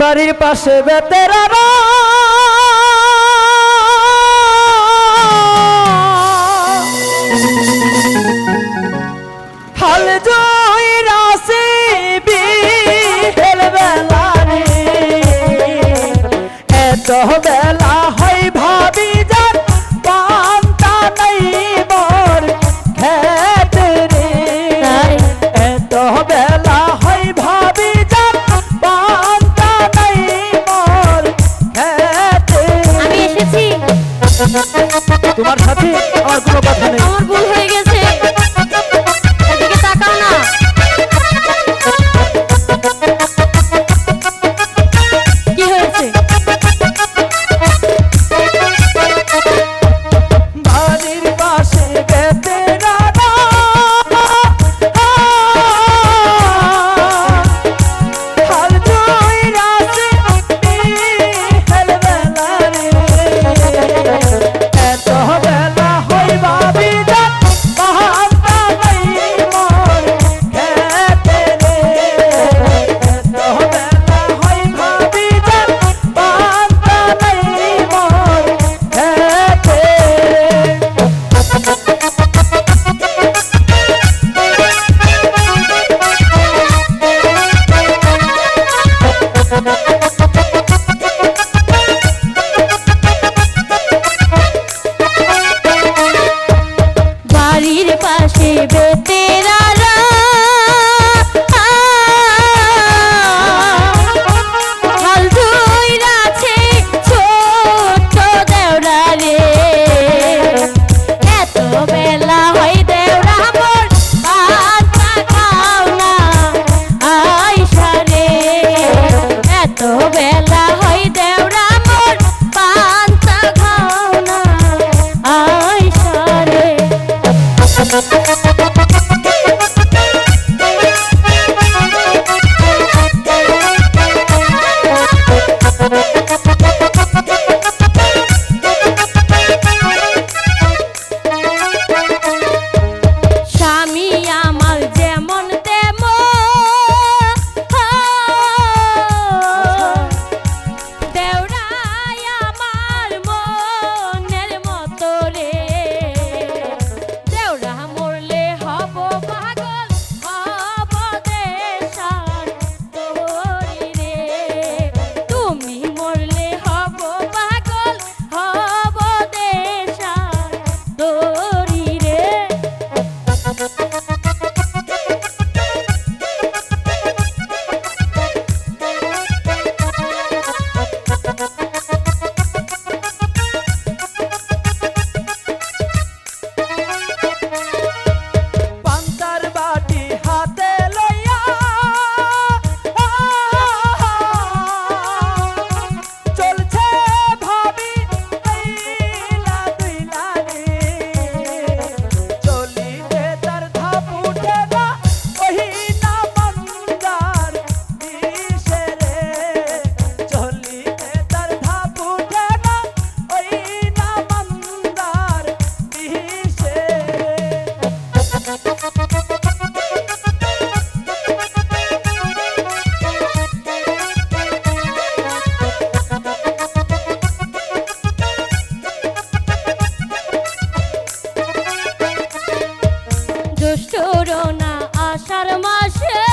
বাড়ির পাশে বেতের হাল জয় হবে আমার কোনো কথা নেই। দুষ্টরোনা আষাঢ় মাসে